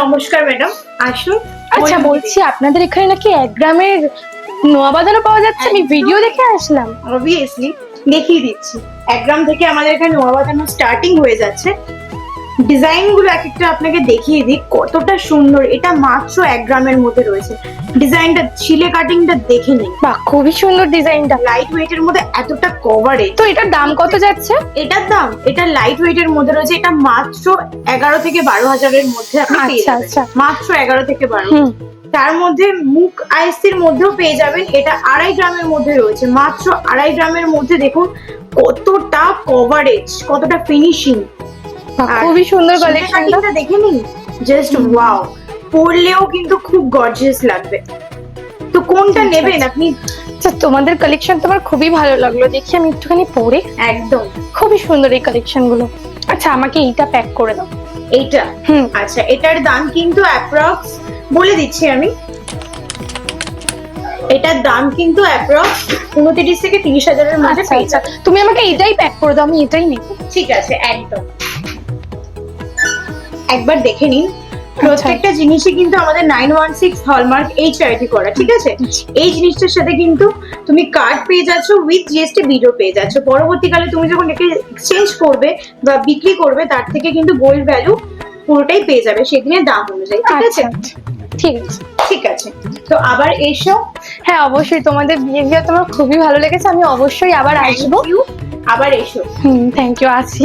নমস্কার ম্যাডাম। আসুন আচ্ছা বলছি আপনাদের এখানে নাকি এক গ্রামের নোয়া বাজারও পাওয়া যাচ্ছে? আমি ভিডিও দেখে আসলাম। অবভিয়াসলি দেখিয়ে দিচ্ছি। এক গ্রাম থেকে আমাদের এখানে নোয়া বাজানো স্টার্টিং হয়ে যাচ্ছে। ডিজাইনগুলো এক একটা আপনাকে দেখিয়ে দিই কতটা সুন্দর। এটা মাত্র এক গ্রামের মধ্যে রয়েছে। ডিজাইনটা ছিলে কাটিংটা দেখে নিন। বাহ খুবই সুন্দর ডিজাইনটা। লাইট ওয়েটের মধ্যে এতটা কভারেজ তো এটার দাম কত যাচ্ছে? এটার দাম এটা লাইট ওয়েটের মধ্যে রয়েছে। এটা মাত্র এগারো থেকে বারো হাজারের মধ্যে আপনি পেয়ে আচ্ছা, যাবেন। আচ্ছা। মাত্র এগারো থেকে বারো। তার মধ্যে মুখ আইসির মধ্যেও পেয়ে যাবেন। এটা আড়াই গ্রামের মধ্যে রয়েছে। মাত্র আড়াই গ্রামের মধ্যে দেখুন কতটা কভারেজ কতটা ফিনিশিং খুবই সুন্দর কালেকশনটা দেখে নিন জাস্ট ওয়াও পরলেও কিন্তু খুব গর্জিয়াস লাগবে। তো কোনটা আচ্ছা, নেবেন আচ্ছা। আপনি? আচ্ছা তোমাদের কালেকশন তোমার খুবই ভালো লাগল। দেখি আমি একটুখানি পরে একদম। খুবই সুন্দর এই কালেকশনগুলো আচ্ছা আমাকে এইটা প্যাক করে দাও। এইটা? হুম। আচ্ছা এটার দাম কিন্তু অ্যাপ্রক্স বলে দিচ্ছি আমি। এটার দাম কিন্তু অ্যাপ্রক্স উনত্রিশ থেকে তিরিশ হাজারের মধ্যে তুমি আমাকে এটাই প্যাক করে দাও আমি এটাই নেব। ঠিক আছে একদম। একবার দেখে নিন। প্রত্যেকটা জিনিসই কিন্তু আমাদের নাইন ওয়ান সিক্স হলমার্ক এই চ্যারিটি করা ঠিক আছে? এই জিনিসটার সাথে কিন্তু তুমি কার্ড পেয়ে যাচ্ছ উইথ জিএসটি বিডও পেয়ে যাচ্ছ। পরবর্তীকালে তুমি যখন একে এক্সচেঞ্জ করবে বা বিক্রি করবে তার থেকে কিন্তু গোল্ড ভ্যালু পুরোটাই পেয়ে যাবে সেদিনের দাম অনুযায়ী ঠিক আছে? আচ্ছা ঠিক আছে। ঠিক আছে। তো আবার এসো। হ্যাঁ অবশ্যই তোমাদের বিহেভিয়ার তোমার খুবই ভালো লেগেছে। আমি অবশ্যই আবার আসব। আবার এসো। হুম থ্যাংক ইউ একদম